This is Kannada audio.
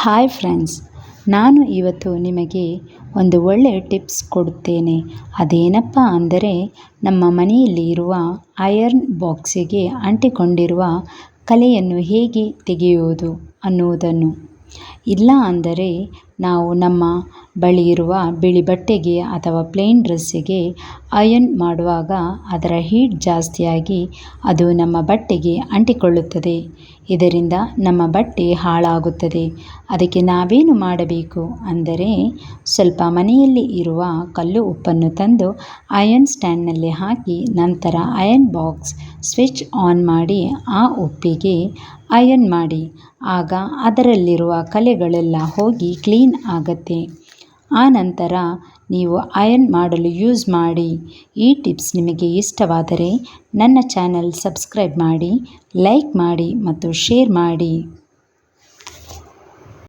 ಹಾಯ್ ಫ್ರೆಂಡ್ಸ್ ನಾನು ಇವತ್ತು ನಿಮಗೆ ಒಂದು ಒಳ್ಳೆಯ ಟಿಪ್ಸ್ ಕೊಡುತ್ತೇನೆ. ಅದೇನಪ್ಪ ಅಂದರೆ, ನಮ್ಮ ಮನೆಯಲ್ಲಿ ಇರುವ ಐರನ್ ಬಾಕ್ಸಿಗೆ ಅಂಟಿಕೊಂಡಿರುವ ಕಲೆಯನ್ನು ಹೇಗೆ ತೆಗೆಯುವುದು ಅನ್ನುವುದನ್ನು. ಇಲ್ಲ ಅಂದರೆ ನಾವು ನಮ್ಮ ಬಳಿ ಇರುವ ಬಿಳಿ ಬಟ್ಟೆಗೆ ಅಥವಾ ಪ್ಲೇನ್ ಡ್ರೆಸ್ಸಿಗೆ ಅಯನ್ ಮಾಡುವಾಗ ಅದರ ಹೀಟ್ ಜಾಸ್ತಿಯಾಗಿ ಅದು ನಮ್ಮ ಬಟ್ಟೆಗೆ ಅಂಟಿಕೊಳ್ಳುತ್ತದೆ. ಇದರಿಂದ ನಮ್ಮ ಬಟ್ಟೆ ಹಾಳಾಗುತ್ತದೆ. ಅದಕ್ಕೆ ನಾವೇನು ಮಾಡಬೇಕು? ಅಂದರೆ ಸ್ವಲ್ಪ ಮನೆಯಲ್ಲಿ ಇರುವ ಕಲ್ಲು ಉಪ್ಪನ್ನು ತಂದು ಅಯನ್ ಸ್ಟ್ಯಾಂಡ್ನಲ್ಲಿ ಹಾಕಿ ನಂತರ ಅಯನ್ ಬಾಕ್ಸ್ ಸ್ವಿಚ್ ಆನ್ ಮಾಡಿ ಆ ಉಪ್ಪಿಗೆ ಅಯನ್ ಮಾಡಿ. ಆಗ ಅದರಲ್ಲಿರುವ ಕಲೆಗಳೆಲ್ಲ ಹೋಗಿ ಕ್ಲೀನ್ ಆಗುತ್ತೆ. ಆನಂತರ ನೀವು ಐರನ್ ಮಾಡಲು ಯೂಸ್ ಮಾಡಿ. ಈ ಟಿಪ್ಸ್ ನಿಮಗೆ ಇಷ್ಟವಾದರೆ ನನ್ನ ಚಾನಲ್ ಸಬ್ಸ್ಕ್ರೈಬ್ ಮಾಡಿ, ಲೈಕ್ ಮಾಡಿ ಮತ್ತು ಶೇರ್ ಮಾಡಿ.